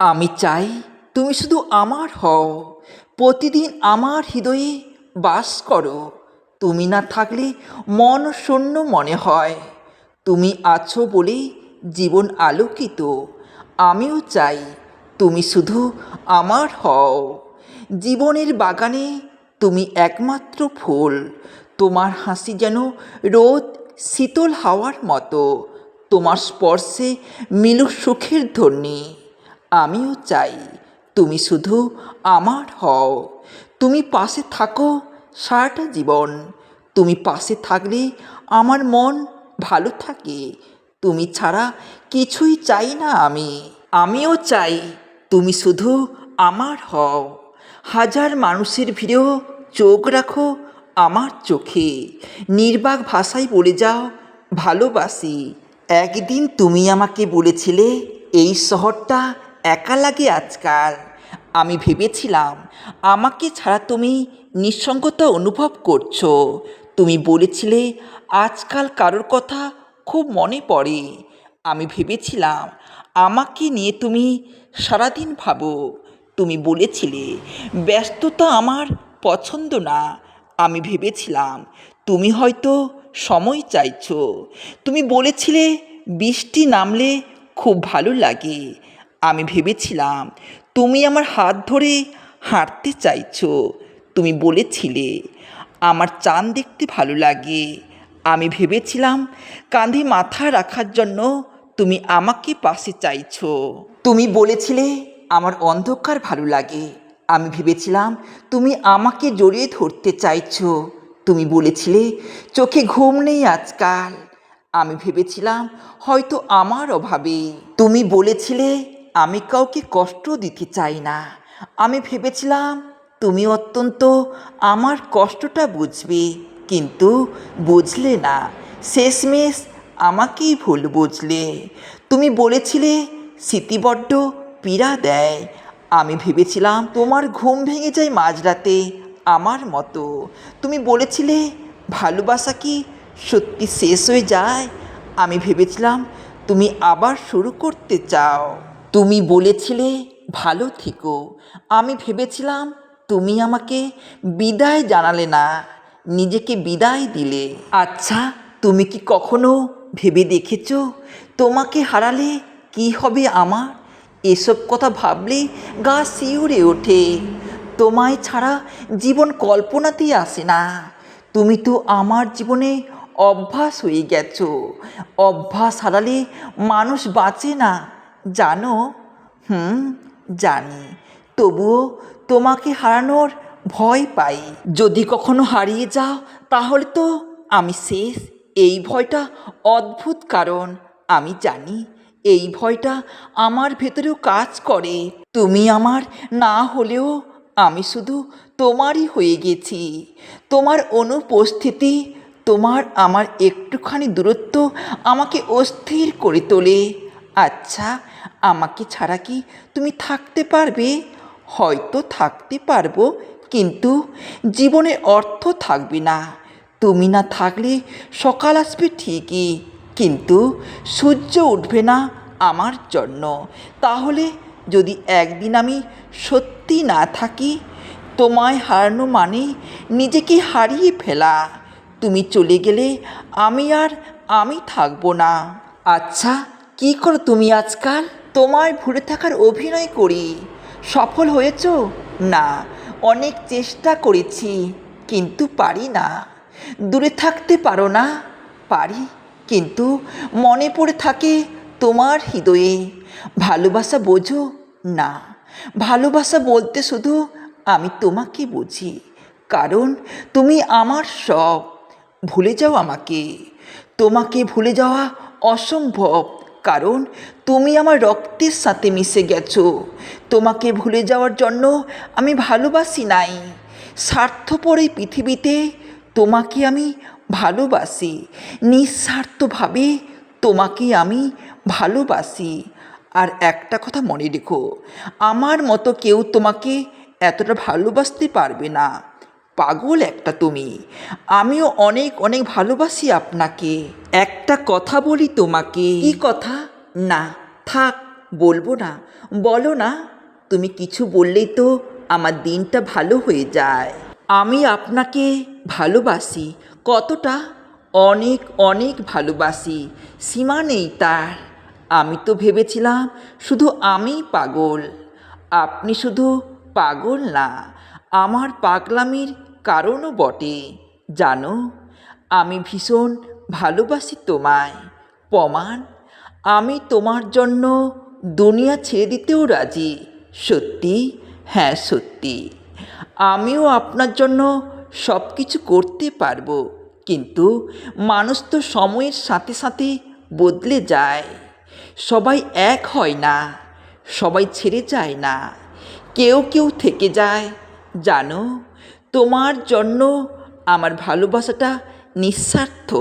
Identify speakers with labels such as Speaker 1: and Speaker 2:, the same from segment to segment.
Speaker 1: আমি চাই তুমি শুধু আমার হও। প্রতিদিন আমার হৃদয়ে বাস করো। তুমি না থাকলে মন শূন্য মনে হয়। তুমি আছো বলে জীবন আলোকিত। আমিও চাই তুমি শুধু আমার হও। জীবনের বাগানে তুমি একমাত্র ফুল। তোমার হাসি যেন রোদ শীতল হাওয়ার মতো। তোমার স্পর্শে মিলুক সুখের ধ্বনি। আমিও চাই, তুমি শুধু আমার হও। তুমি পাশে থাকো সারাটা জীবন। তুমি পাশে থাকলে আমার মন ভালো থাকে। তুমি ছাড়া কিছুই চাই না আমি। আমিও চাই তুমি শুধু আমার হও। হাজার মানুষের ভিড়েও চোখ রাখো আমার চোখে। নির্বাক ভাষায় বলে যাও, ভালোবাসি। একদিন তুমি আমাকে বলেছিলে, এই শহরটা একা লাগে আজকাল। আমি ভেবেছিলাম, আমাকে ছাড়া তুমি নিঃসঙ্গতা অনুভব করছ। তুমি বলেছিলে, আজকাল কারোর কথা খুব মনে পড়ে। আমি ভেবেছিলাম, আমাকে নিয়ে তুমি সারাদিন ভাবো। তুমি বলেছিলে, ব্যস্ততা আমার পছন্দ না। আমি ভেবেছিলাম, তুমি হয়তো সময় চাইছো। তুমি বলেছিলে, বৃষ্টি নামলে খুব ভালো লাগে। আমি ভেবেছিলাম, তুমি আমার হাত ধরে হাঁটতে চাইছো। তুমি বলেছিলে, আমার চাঁদ দেখতে ভালো লাগে। আমি ভেবেছিলাম, কাঁধে মাথা রাখার জন্য তুমি আমাকে পাশে চাইছো। তুমি বলেছিলে, আমার অন্ধকার ভালো লাগে। আমি ভেবেছিলাম, তুমি আমাকে জড়িয়ে ধরতে চাইছো। তুমি বলেছিলে, চোখে ঘুম নেই আজকাল। আমি ভেবেছিলাম, হয়তো আমার অভাবে। তুমি বলেছিলে আমি কাউকে কষ্ট দিতে চাই না। আমি ভেবেছিলাম, তুমি অত্যন্ত আমার কষ্টটা বুঝবে, কিন্তু বুঝলে না। শেষমেশ আমাকেই ভুল বুঝলে। তুমি বলেছিলে, স্মৃতি বড্ড পীড়া দেয়। আমি ভেবেছিলাম, তোমার ঘুম ভেঙে যায় মাঝরাতে আমার মতো। তুমি বলেছিলে, ভালোবাসা কি সত্যি শেষ হয়ে যায়? আমি ভেবেছিলাম, তুমি আবার শুরু করতে চাও। তুমি বলেছিলে, ভালো থেকো। আমি ভেবেছিলাম, তুমি আমাকে বিদায় জানালে না, নিজেকে বিদায় দিলে। আচ্ছা তুমি কি কখনো ভেবে দেখেছ, তোমাকে হারালে কি হবে আমার? এসব কথা ভাবলে গা শিউরে ওঠে। তোমায় ছাড়া জীবন কল্পনাতেই আসে না। তুমি তো আমার জীবনে অভ্যাস হয়ে গেছো। অভ্যাস হারালে মানুষ বাঁচে না। জানো? হুম, জানি। তবুও তোমাকে হারানোর ভয় পাই। যদি কখনো হারিয়ে যাও, তাহলে তো আমি শেষ। এই ভয়টা অদ্ভুত কারণ, আমি জানি। এই ভয়টা আমার ভেতরেও কাজ করে। তুমি আমার না হলেও আমি শুধু তোমারই হয়ে গেছি। তোমার অনুপস্থিতি, তোমার আমার একটুখানি দূরত্ব আমাকে অস্থির করে তোলে। আচ্ছা আমাকে ছাড়া কি তুমি থাকতে পারবে? হয়তো থাকতে পারব, কিন্তু জীবনের অর্থ থাকবে না। তুমি না থাকলে সকাল আসবে ঠিকই, কিন্তু সূর্য উঠবে না আমার জন্য। তাহলে যদি একদিন আমি সত্যি না থাকি, তোমায় হারানো মানে নিজেকে হারিয়ে ফেলা। তুমি চলে গেলে আমি আর আমি থাকব না। আচ্ছা কি করো তুমি আজকাল? তোমায় ভুলে থাকার অভিনয় করি। সফল হয়েছ? না, অনেক চেষ্টা করেছি, কিন্তু পারি না। দূরে থাকতে পারো না? পারি, কিন্তু মনে পড়ে থাকে তোমার হৃদয়ে। ভালোবাসা বোঝো? না, ভালোবাসা বলতে শুধু আমি তোমাকে বুঝি, কারণ তুমি আমার সব। ভুলে যাও আমাকে। তোমাকে ভুলে যাওয়া অসম্ভব। কারণ তুমি আমার রক্তের সাথে মিশে গেছো। তোমাকে ভুলে যাওয়ার জন্য আমি ভালোবাসি নাই। স্বার্থপর এই পৃথিবীতে তোমাকে আমি ভালোবাসি। নিঃস্বার্থভাবে তোমাকে আমি ভালোবাসি। আর একটা কথা মনে রেখো, আমার মতো কেউ তোমাকে এতটা ভালোবাসতে পারবে না। পাগল একটা তুমি। আমিও অনেক অনেক ভালোবাসি আপনাকে। একটা কথা বলি তোমাকে। কি কথা? না থাক বলব না। বলো না তুমি কিছু বললেই তো আমার দিনটা ভালো হয়ে যায়। আমি আপনাকে ভালোবাসি কতটা? অনেক অনেক ভালোবাসি সীমা নেই তার। আমি তো ভেবেছিলাম শুধু আমিই পাগল। আপনি শুধু পাগল না আমার পাগলামির কারণও বটে। জানো, আমি ভীষণ ভালোবাসি তোমায়। প্রমাণ, আমি তোমার জন্য দুনিয়া ছেড়ে দিতেও রাজি। সত্যি? হ্যাঁ সত্যি। আমিও আপনার জন্য সব কিছু করতে পারব, কিন্তু মানুষ তো সময়ের সাথে সাথে বদলে যায়। সবাই এক হয় না, সবাই ছেড়ে যায় না। কেউ কেউ থেকে যায়, জানো? তোমার জন্য আমার ভালোবাসাটা নিঃস্বার্থ।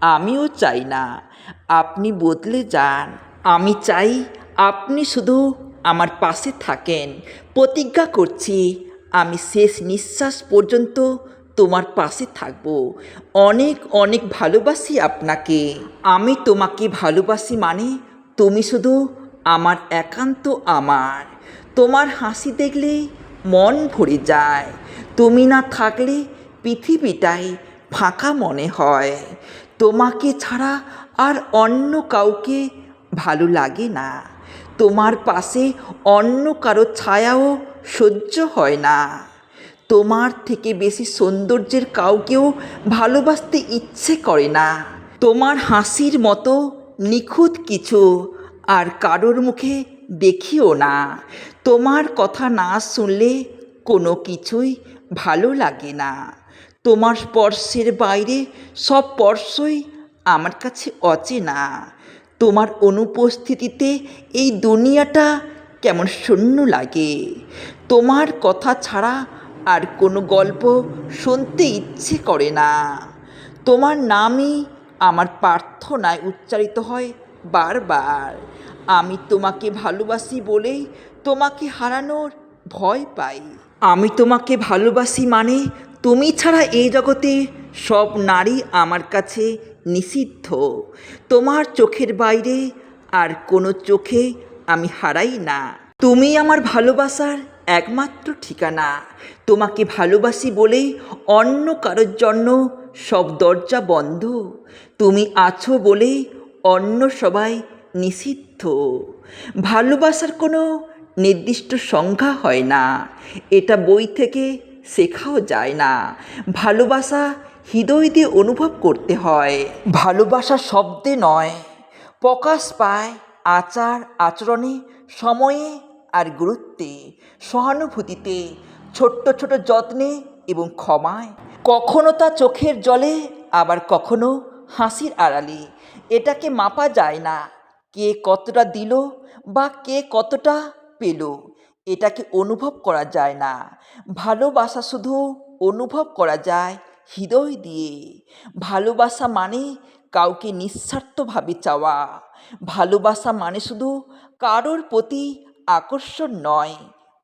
Speaker 1: আমিও চাই না। আপনি বদলে যান। আমি চাই আপনি শুধু আমার পাশে থাকেন। প্রতিজ্ঞা করছি, আমি শেষ নিঃশ্বাস পর্যন্ত তোমার পাশে থাকব। অনেক অনেক ভালোবাসি আপনাকে। আমি তোমাকে ভালোবাসি মানে তুমি শুধু আমার একান্ত আমার। তোমার হাসি দেখলে মন ভরে যায়। তুমি না থাকলে পৃথিবীটাই ফাঁকা মনে হয়। তোমাকে ছাড়া আর অন্য কাউকে ভালো লাগে না। তোমার পাশে অন্য কারও ছায়াও সহ্য হয় না। তোমার থেকে বেশি সৌন্দর্যের কাউকেও ভালোবাসতে ইচ্ছে করে না। তোমার হাসির মতো নিখুঁত কিছু আর কারোর মুখে দেখিও না। তোমার কথা না শুনলে কোনো কিছুই ভালো লাগে না। তোমার স্পর্শের বাইরে সব স্পর্শই আমার কাছে অচেনা। তোমার অনুপস্থিতিতে এই দুনিয়াটা কেমন শূন্য লাগে। তোমার কথা ছাড়া আর কোনো গল্প শুনতে ইচ্ছে করে না। তোমার নামই আমার প্রার্থনায় উচ্চারিত হয় বারবার। আমি তোমাকে ভালোবাসি বলেই তোমাকে হারানোর ভয় পাই। আমি তোমাকে ভালোবাসি মানে তুমি ছাড়া এই জগতে সব নারী আমার কাছে নিষিদ্ধ। তোমার চোখের বাইরে আর কোনো চোখে আমি হারাই না। তুমি আমার ভালোবাসার একমাত্র ঠিকানা। তোমাকে ভালোবাসি বলেই অন্য কারোর জন্য সব দরজা বন্ধ। তুমি আছো বলেই অন্য সবাই নিষিদ্ধ। ভালোবাসার কোনো নির্দিষ্ট সংখ্যা হয় না। এটা বই থেকে শেখাও যায় না। ভালোবাসা হৃদয় দিয়ে অনুভব করতে হয়। ভালোবাসা শব্দে নয়। প্রকাশ পায় আচার, আচরণে, সময়ে আর গুরুত্বে, সহানুভূতিতে, ছোট্ট ছোট যত্নে এবং ক্ষমায়। কখনো তা চোখের জলে, আবার কখনো হাসির আড়ালে। এটাকে মাপা যায় না। কে কতটা দিল বা কে কতটা পেল। এটাকে অনুভব করা যায় না। ভালোবাসা শুধু অনুভব করা যায় হৃদয় দিয়ে। ভালোবাসা মানে কাউকে নিঃস্বার্থভাবে চাওয়া। ভালোবাসা মানে শুধু কারোর প্রতি আকর্ষণ নয়,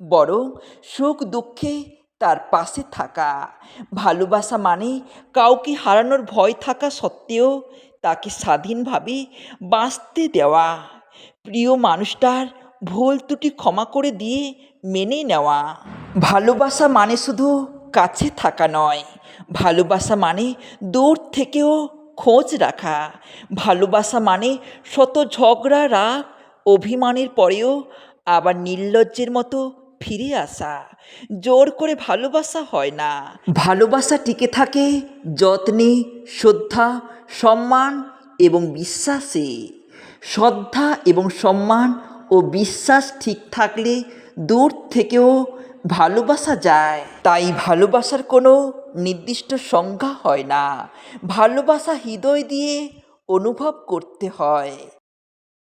Speaker 1: বরং সুখ দুঃখে তার পাশে থাকা। ভালোবাসা মানে কাউকে হারানোর ভয় থাকা সত্ত্বেও তাকে স্বাধীনভাবে বাঁচতে দেওয়া। প্রিয় মানুষটার ভুল ত্রুটি ক্ষমা করে দিয়ে মেনে নেওয়া। ভালোবাসা মানে শুধু কাছে থাকা নয়, ভালোবাসা মানে দূর থেকেও খোঁজ রাখা। ভালোবাসা মানে শত ঝগড়া, রাগ, অভিমানের পরেও আবার নির্লজ্জের মতো ফিরে আসা। জোর করে ভালোবাসা হয় না। ভালোবাসা টিকে থাকে যত্নে, শ্রদ্ধা, সম্মান এবং বিশ্বাসে। শ্রদ্ধা এবং সম্মান ও বিশ্বাস ঠিক থাকলে দূর থেকেও ভালোবাসা যায়। তাই ভালোবাসার কোনো নির্দিষ্ট সংজ্ঞা হয় না। ভালোবাসা হৃদয় দিয়ে অনুভব করতে হয়।